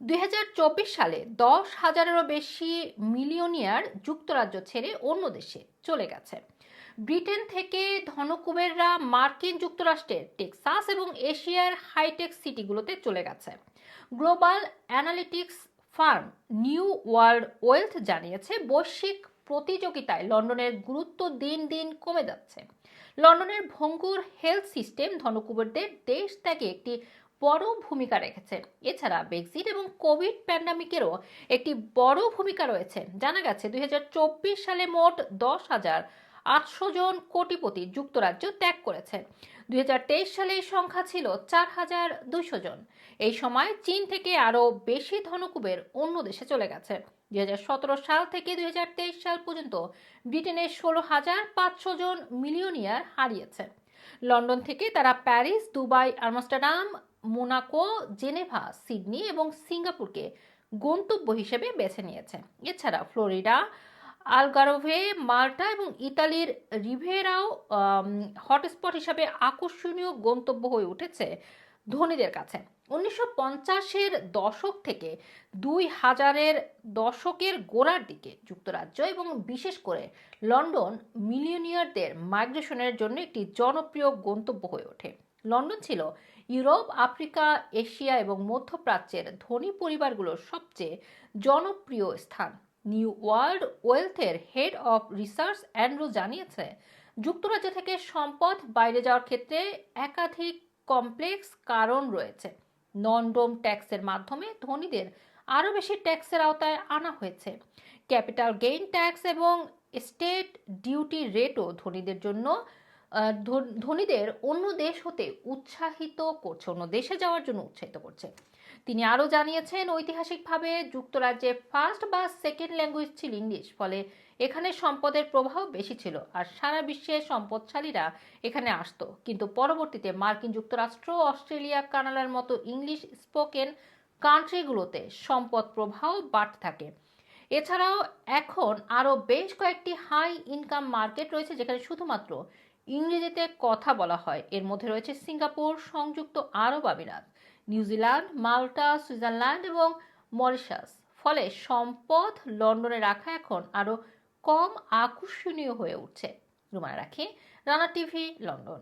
দু হাজার চব্বিশ সালে দশ হাজারেরও বেশি মিলিয়নিয়ার যুক্তরাজ্য ছেড়ে অন্য দেশে চলে গেছে। ব্রিটেন থেকে ধনকুবেররা মার্কিন যুক্তরাষ্ট্রের টেক্সাস এবং এশিয়ার হাইটেক সিটিগুলোতে চলে গেছে। Global analytics firm new world wealth জানিয়েছে, বৈশ্বিক প্রতিযোগিতায় লন্ডনের গুরুত্ব দিন দিন কমে যাচ্ছে। লন্ডনের ভঙ্গুর হেলথ সিস্টেম ধনকুবেরদের দেশ ত্যাগে একটি বড় ভূমিকা রেখেছে এছাড়া ব্রেক্সিট এবং কোভিড প্যান্ডামিকেরও একটি বড় ভূমিকা রয়েছে। জানা গেছে দু হাজার চব্বিশ সালে মোট দশ হাজার আটশো জন কোটিপতি যুক্তরাজ্য ত্যাগ করেছে। দু হাজার তেইশ সালে এই সংখ্যা ছিল চার হাজার দুইশো জন। এই সময় চীন থেকে আরও বেশি ধনকুবের অন্য দেশে চলে গেছে। দুই হাজার সতেরো সাল থেকে দুই হাজার তেইশ সাল পর্যন্ত ব্রিটেনের ষোলো হাজার পাঁচশো জন মিলিয়নিয়ার হারিয়েছে। লন্ডন থেকে তারা Paris, Dubai, Amsterdam, Monaco, Geneva, Sydney এবং সিঙ্গাপুরকে গন্তব্য হিসেবে বেছে নিয়েছে। এছাড়া ফ্লোরিডা, আলগারোভে, মাল্টা এবং ইতালির রিভেরাও হটস্পট হিসাবে আকর্ষণীয় গন্তব্য হয়ে উঠেছে ধনীদের কাছে। উনিশশো পঞ্চাশের দশক থেকে দুই হাজারের দশকের গোড়ার দিকে যুক্তরাজ্য এবং বিশেষ করে লন্ডন মিলিয়নিয়ারদের মাইগ্রেশনের জন্য একটি জনপ্রিয় গন্তব্য হয়ে ওঠে। লন্ডন ছিল ইউরোপ, আফ্রিকা, এশিয়া এবং মধ্যপ্রাচ্যের ধনী পরিবারগুলোর সবচেয়ে জনপ্রিয় স্থান। নিউ ওয়ার্ল্ড ওয়েলথের হেড অফ রিসার্চ অ্যান্ড্রু জানিয়েছে, যুক্তরাজ্য থেকে সম্পদ বাইরে যাওয়ার ক্ষেত্রে একাধিক কমপ্লেক্স কারণ রয়েছে। নন ডোম ট্যাক্সের মাধ্যমে ধনীদের আরও বেশি ট্যাক্সের আওতায় আনা হয়েছে। ক্যাপিটাল গেইন ট্যাক্স এবং স্টেট ডিউটি রেটও ধনীদের জন্য ধনীদের অন্য দেশ হতে উৎসাহিত করছে, অন্য দেশে যাওয়ার জন্য উৎসাহিত করছে। তিনি আরও জানিয়েছেন, ঐতিহাসিকভাবে যুক্তরাজ্যে ফার্স্ট বা সেকেন্ড ল্যাঙ্গুয়েজ ছিল ইংলিশ, ফলে এখানে সম্পদের প্রভাব বেশি ছিল আর সারা বিশ্বের সম্পদশালীরা এখানে আসতো। কিন্তু পরবর্তীতে মার্কিন যুক্তরাষ্ট্র, অস্ট্রেলিয়া, কানাডার মতো ইংলিশ স্পোকেন কান্ট্রিগুলোতে সম্পদ প্রবাহ বাড়তে থাকে। এছাড়াও এখন আরও বেশ কয়েকটি হাই ইনকাম মার্কেট রয়েছে, যেখানে শুধুমাত্র ইংরেজিতে কথা বলা হয়। এর মধ্যে রয়েছে সিঙ্গাপুর, সংযুক্ত আরব আমিরাত, নিউজিল্যান্ড, মাল্টা, সুইজারল্যান্ড এবং মরিশাস। ফলে সম্পদ লন্ডনে রাখা এখন আরও কম আকর্ষণীয় হয়ে উঠছে। রুমানা রাখি, রানা টিভি, লন্ডন।